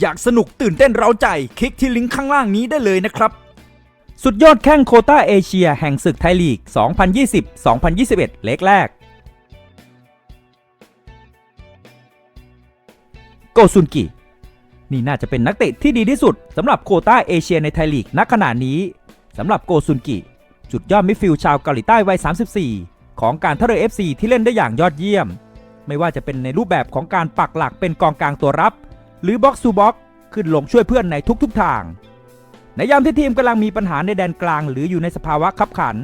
อยากสนุกตื่นเต้นเร้าใจ คลิกที่ลิงก์ข้างล่างนี้ได้เลยนะครับ สุดยอดแข้งโคต้าเอเชียแห่งศึกไทยลีก 2020-2021 เล็กแรกโกซุนกินี่น่าจะเป็นนักเตะที่ดีที่สุดสำหรับโคต้าเอเชียในไทยลีกณขณะนี้สำหรับโกซุนกิ จุดยอดมิดฟิลด์ชาวเกาหลีใต้วัย 34 ของการท่าเรือ FC ที่เล่นได้อย่างยอดเยี่ยม ไม่ว่าจะเป็นในรูปแบบของการปักหลักเป็นกองกลางตัวรับ หรือบ็อกซ์ซูบ็อกขึ้นลงช่วยเพื่อนในทุกๆทาง ในยามที่ทีมกำลังมีปัญหาในแดนกลาง หรืออยู่ในสภาวะขับขัน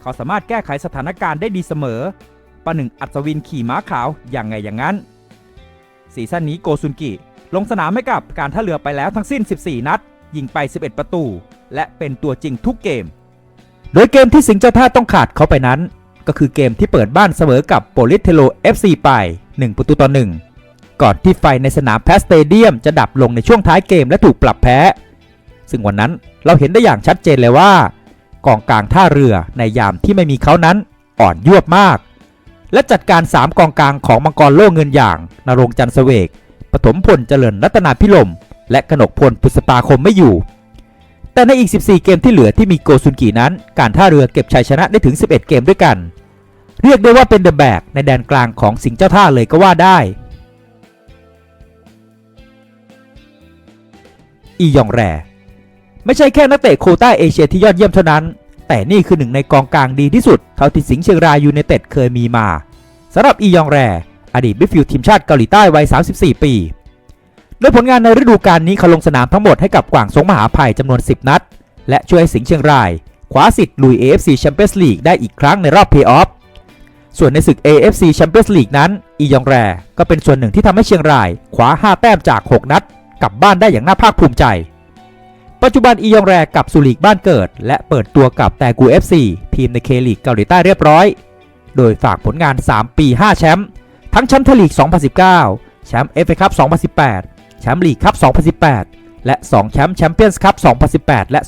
เขาสามารถแก้ไขสถานการณ์ได้ดีเสมอประหนึ่งอัศวินขี่ม้าขาวอย่างไงอย่างนั้นซีซั่นนี้โกซุนกิลงสนามให้กับการท่าเรือไปแล้วทั้งสิ้น 14 นัด ยิงไป 11 ประตู และเป็นตัวจริงทุกเกม โดยเกมที่สิงห์เจ้าท่าต้องขาดเขาไปนั้น ก็คือเกมที่เปิดบ้านเสมอกับโปลิสเทโล FC ไป 1 ประตูต่อ1 ก่อนที่ไฟในสนามแพสเตเดียมจะดับลงในช่วงท้ายเกมและถูกปรับแพ้ ซึ่งวันนั้นเราเห็นได้อย่างชัดเจนเลยว่ากองกลางท่าเรือในยามที่ไม่มีเขานั้นอ่อนยวบมาก และจัดการ 3 กองกลางของมังกรโล่เงินอย่างนรงจันทร์เสวกปฐมพลเจริญรัตนาพิลม และกนกพลพุษปาคมไม่อยู่ แต่ในอีก 14 เกมที่เหลือที่มีโกซุนกีนั้น การท่าเรือเก็บชัยชนะได้ถึง 11 เกมด้วยกัน เรียกได้ว่าเป็นเดอะแบกในแดนกลางของสิงห์เจ้าท่าเลยก็ว่าได้ อียองแร ไม่ใช่แค่นักเตะโคต้าเอเชียที่ยอดเยี่ยมเท่านั้น แต่นี่คือหนึ่งในกองกลางดีที่สุด เท่าที่สิงห์เชียงรายยูไนเต็ดเคยมีมาสำหรับอียองแร อดีตมิดฟิลด์ทีมชาติเกาหลีใต้วัย 34 ปี โดยผลงานในฤดูกาลนี้เขาลงสนามทั้งหมดให้กับกวางสงมหาภัยจำนวน 10 นัด และช่วยสิงห์เชียงรายคว้าสิทธิ์ลุย AFC Champions League ได้อีกครั้งในรอบเพลย์ออฟส่วนในศึก AFC Champions League นั้น อียองแร ก็เป็นส่วนหนึ่งที่ทำให้เชียงรายคว้า 5 แต้มจาก 6 นัด กลับบ้านได้อย่างน่าภาคภูมิใจ ปัจจุบันอียองแรกลับสู่ลีกบ้านเกิด และเปิดตัวกับแต่กู FC ทีมในเคลีกเกาหลีใต้เรียบร้อย โดยฝากผลงาน 3 ปี 5 แชมป์ทั้งแชมป์ทลีก 2019 แชมป์เอฟเอคัพ2018 แชมป์ลีกคัพ2018 และ 2 แชมป์แชมเปี้ยนส์คัพ2018 และ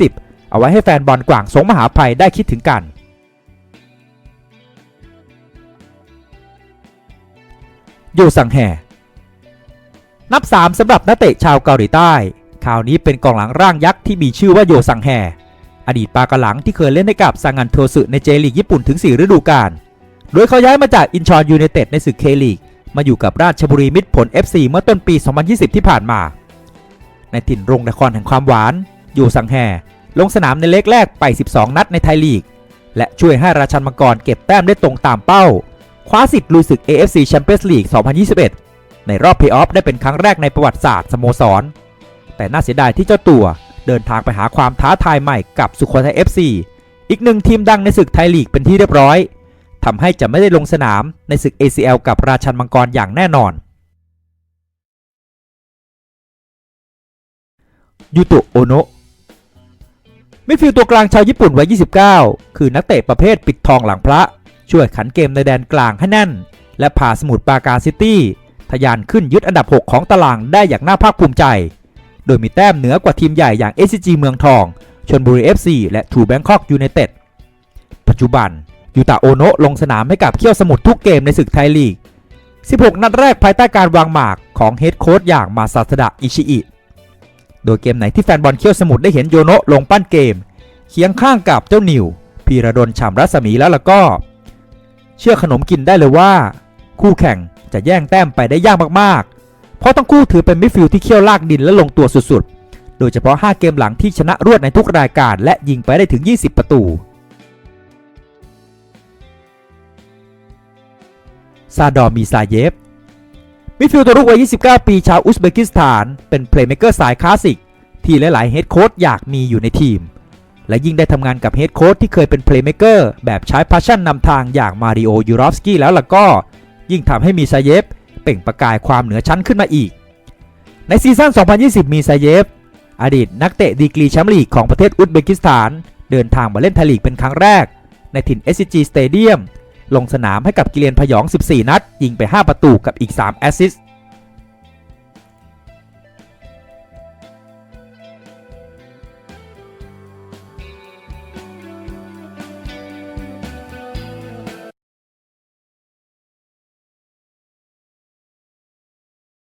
2020 เอาไว้ให้แฟนบอลกว่างสงมหาภัยได้คิดถึงกันโยซังแฮ นับ 3สำหรับนักเตะชาวเกาหลีใต้คราวนี้เป็นกองหลังร่างยักษ์ที่มีชื่อว่าโยซังแฮ อดีตปากะหลังที่เคยเล่นให้กับซางันโทสึในเจลีกญี่ปุ่นถึง 4 ฤดูกาล โดยเขาย้ายมาจากอินชอนยูไนเต็ดในศึกเคลีก มาอยู่กับราชบุรีมิตรผล FC เมื่อต้นปี 2020 ที่ผ่านมา ในถิ่นโรงละครแห่งความหวาน โยซังแฮ ลงสนามในเล็กแรกไป 12 นัดในไทยลีก และช่วยให้ราชันมังกรเก็บแต้มได้ตรงตามเป้า คว้าสิทธิ์ลุยศึก AFC Champions League 2021 ในรอบเพลย์ออฟได้เป็นครั้งแรกในประวัติศาสตร์สโมสร แต่น่าเสียดายที่เจ้าตัวเดินทางไปหาความท้าทายใหม่กับสุโขทัย FC อีกหนึ่งทีมดังในศึกไทยลีกเป็นที่เรียบร้อยทำให้จะไม่ได้ลงสนามในศึก ACL กับราชันมังกรอย่างแน่นอน ยูโตะโอโนะมิดฟิลด์ตัวกลางชาวญี่ปุ่นวัย 29 คือนักเตะประเภทปิดทองหลังพระ ช่วยขันเกมในแดนกลางให้แน่น และพาสมุทรปราการซิตี้ ทะยานขึ้นยึดอันดับ 6 ของตารางได้อย่างน่าภาคภูมิใจ โดยมีแต้มเหนือกว่าทีมใหญ่อย่าง SCG เมืองทอง ชนบุรี FC และทูแบงคอกยูไนเต็ด ปัจจุบันยูตาโอโนะลงสนามให้กับเขี้ยวสมุทรทุกเกมในศึกไทยลีก 16 นัดแรกภายใต้การวางหมากของเฮดโค้ชอย่างมาซาสดะอิชิอิ โดยเกมไหนที่แฟนบอลเขี้ยวสมุทรได้เห็นโยโนะลงปั้นเกม เคียงข้างกับเจ้านิวพีระดลฉ่ำรัศมีแล้วล่ะก็ เชื่อขนมกินได้เลยว่า คู่แข่ง จะแย่งแต้มไปได้ยากมากๆ เพราะทั้งคู่ถือเป็นมิดฟิลด์ที่เขี้ยวลากดินและลงตัวสุดๆ โดยเฉพาะ 5 เกมหลังที่ชนะรวดในทุกรายการ และยิงไปได้ถึง 20 ประตู ซาดอมีซาเยฟ มิดฟิลด์ตัวรุกวัย 29 ปีชาวอุซเบกิสถาน เป็นเพลย์เม k เกอร์สายคลาสสิก ที่หลายๆเฮดโค้ชอยากมีอยู่ในทีม และยิ่งได้ทำงานกับเฮดโค้ชที่เคยเป็นเพลย์เม k เกอร์แบบใช้พาชั่นนำทางอย่างมาริโอยูรอฟสกี้แล้วล่ะก็ ยิ่งทำให้มีซาเยฟเปล่งประกายความเหนือชั้นขึ้นมาอีก ในซีซั่น 2020 มีซาเยฟอดีตนักเตะดีกรีแชมป์ลีกของประเทศอุซเบกิสถาน เดินทางมาเล่นไทยลีกเป็นครั้งแรก ในถิ่น SCG Stadium ลงสนามให้กับกิเลนพยอง 14 นัด ยิงไป 5 ประตูกับอีก 3 แอสซิสต์